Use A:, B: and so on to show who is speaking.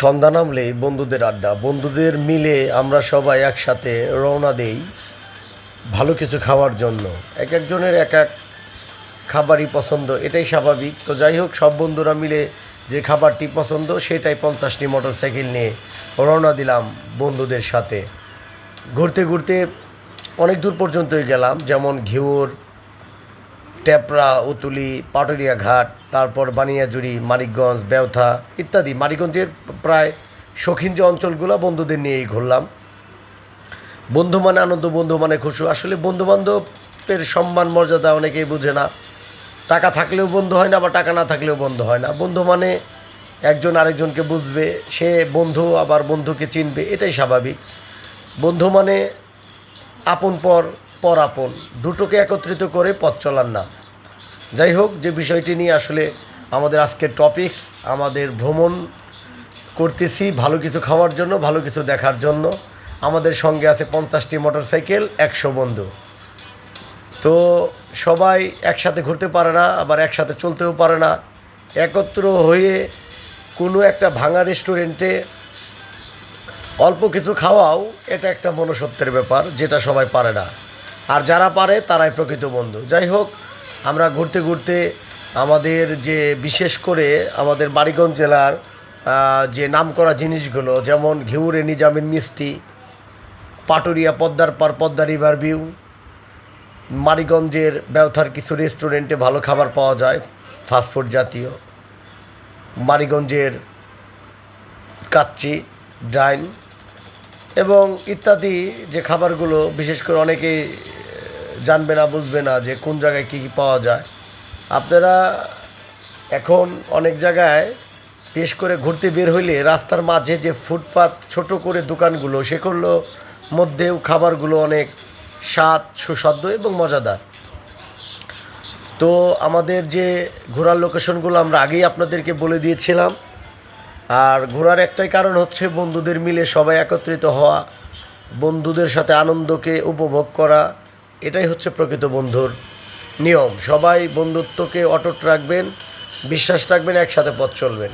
A: সন্ধ্যা নামলেই বন্ধুদের আড্ডা, বন্ধুদের মিলে আমরা সবাই একসাথে রওনা দেই ভালো কিছু খাওয়ার জন্য। এক একজনের এক এক খাবারই পছন্দ, এটাই স্বাভাবিক। তো যাই হোক, সব বন্ধুরা মিলে যে খাবারটি পছন্দ, সেটাই পঞ্চাশটি মোটর সাইকেল নিয়ে রওনা দিলাম বন্ধুদের সাথে। ঘুরতে ঘুরতে অনেক দূর পর্যন্তই গেলাম, যেমন ঘিউর টেপরা, উতুলি, পাটুরিয়া ঘাট, তারপর বানিয়াজুড়ি, মানিকগঞ্জ, বেওথা ইত্যাদি। মানিকগঞ্জের প্রায় শৌখিন যে অঞ্চলগুলো, বন্ধুদের নিয়েই ঘুরলাম। বন্ধু মানে আনন্দ, বন্ধু মানে খুশি। আসলে বন্ধু বান্ধবের সম্মান, মর্যাদা অনেকেই বুঝে না। টাকা থাকলেও বন্ধু হয় না বা টাকা না থাকলেও বন্ধু হয় না। বন্ধু মানে একজন আরেকজনকে বুঝবে, সে বন্ধু আবার বন্ধুকে চিনবে, এটাই স্বাভাবিক। বন্ধু মানে আপন পর পর আপন দুটোকে একত্রিত করে পথ চলার নাম যাই হোক, যে বিষয়টি নিয়ে আসলে আমাদের আজকের টপিকস আমাদের ভ্রমণ করতেছি ভালো কিছু খাওয়ার জন্য, ভালো কিছু দেখার জন্য। আমাদের সঙ্গে আছে পঞ্চাশটি মোটর সাইকেল একশো বন্ধু। তো সবাই একসাথে ঘুরতে পারে না, আবার একসাথে চলতেও পারে না। একত্র হয়ে কোনো একটা ভাঙা রেস্টুরেন্টে অল্প কিছু খাওয়াও, এটা একটা মনুষ্যত্বের ব্যাপার, যেটা সবাই পারে না। আর যারা পারে তারাই প্রকৃত বন্ধু। যাই হোক, আমরা ঘুরতে ঘুরতে আমাদের যে বিশেষ করে আমাদের বাড়িগঞ্জ জেলার যে নামকরা জিনিসগুলো, যেমন ঘিউরে নিজামিন মিষ্টি, পাটুরিয়া পদ্মার পার পদ্মা রিভার ভিউ, মারিগঞ্জের ব্যবথার কিছু রেস্টুরেন্টে ভালো খাবার পাওয়া যায় ফাস্টফুড জাতীয়, মারিগঞ্জের কাচ্চি ডাইন এবং ইত্যাদি যে খাবারগুলো, বিশেষ করে অনেকেই জানবে না, বুঝবে না যে কোন জায়গায় কী কী পাওয়া যায়। আপনারা এখন অনেক জায়গায় বিশেষ করে ঘুরতে বের হইলে রাস্তার মাঝে যে ফুটপাত, ছোট করে দোকানগুলো, সেগুলো মধ্যেও খাবারগুলো অনেক স্বাদ, সুস্বাদু এবং মজাদার। তো আমাদের যে ঘোরার লোকেশনগুলো আমরা আগেই আপনাদেরকে বলে দিয়েছিলাম। আর ঘোরার একটাই কারণ হচ্ছে বন্ধুদের মিলে সবাই একত্রিত হওয়া, বন্ধুদের সাথে আনন্দকে উপভোগ করা এটাই হচ্ছে প্রকৃত বন্ধুর নিয়ম। সবাই বন্ধুত্বকে অটুট রাখবেন বিশ্বাস রাখবেন একসাথে পথ চলবেন।